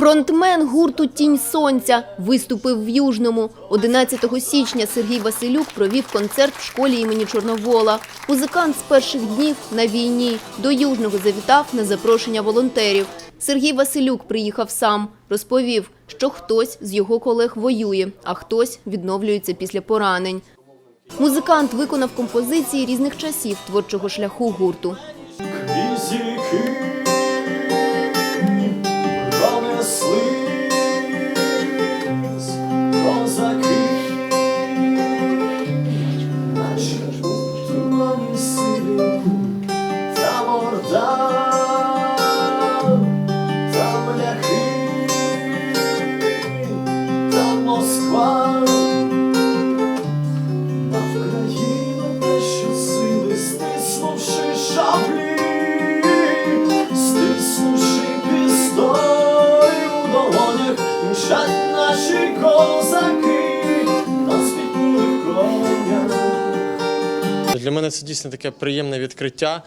Фронтмен гурту Тінь сонця виступив в Южному. 11 січня Сергій Василюк провів концерт в школі імені Чорновола. Музикант з перших днів на війні до Южного завітав на запрошення волонтерів. Сергій Василюк приїхав сам. Розповів, що хтось з його колег воює, а хтось відновлюється після поранень. Музикант виконав композиції різних часів творчого шляху гурту. Мчать наші козаки на. Для мене це дійсно таке приємне відкриття.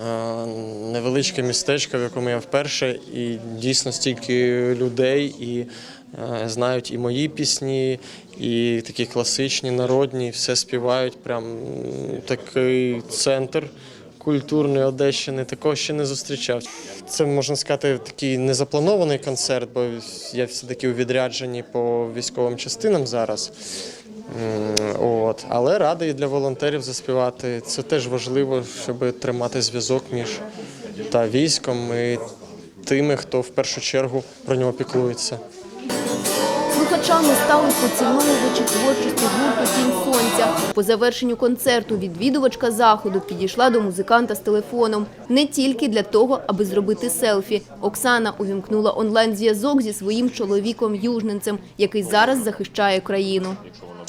е, Невеличке містечко, в якому я вперше, і дійсно стільки людей, і е, знають і мої пісні, і такі класичні, народні, все співають. Прям такий центр культурної Одещини. Такого ще не зустрічав. Це можна сказати такий незапланований концерт, бо я все-таки у відрядженні по військовим частинам зараз. От. Але радий для волонтерів заспівати. Це теж важливо, щоб тримати зв'язок між та військом і тими, хто в першу чергу про нього піклується. Слухачами стали поціновувачі творчості гурту Тінь сонця. По завершенню концерту відвідувачка заходу підійшла до музиканта з телефоном не тільки для того, аби зробити селфі. Оксана увімкнула онлайн-зв'язок зі своїм чоловіком южненцем, який зараз захищає країну.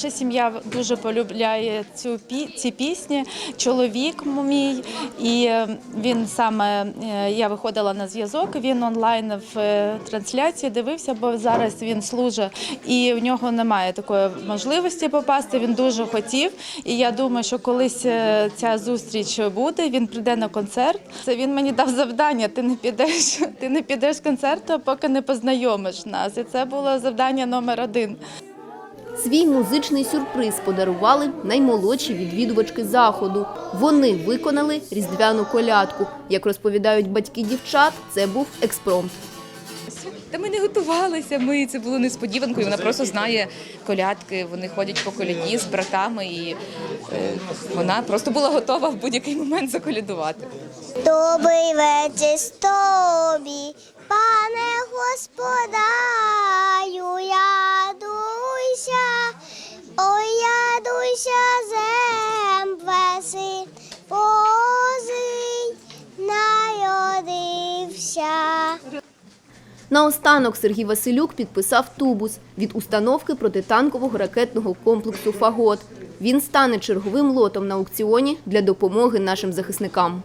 Наша сім'я дуже полюбляє цю ці пісні. Чоловік мій, і е, він саме е, я виходила на зв'язок. Він онлайн в е, трансляції дивився, бо зараз він служить, і в нього немає такої можливості попасти. Він дуже хотів. І я думаю, що колись ця зустріч буде. Він прийде на концерт. Це він мені дав завдання. Ти не підеш, ти не підеш концерту, поки не познайомиш нас. І це було завдання номер один. Свій музичний сюрприз подарували наймолодші відвідувачки заходу. Вони виконали різдвяну колядку. Як розповідають батьки дівчат, це був експромт. Та ми не готувалися. Ми це було несподіванкою. Вона просто знає колядки. Вони ходять по коляді з братами, і е, вона просто була готова в будь-який момент заколядувати. Добрий вечір тобі, пане господарю, народився. Наостанок Сергій Василюк підписав тубус від установки протитанкового ракетного комплексу «Фагот». Він стане черговим лотом на аукціоні для допомоги нашим захисникам.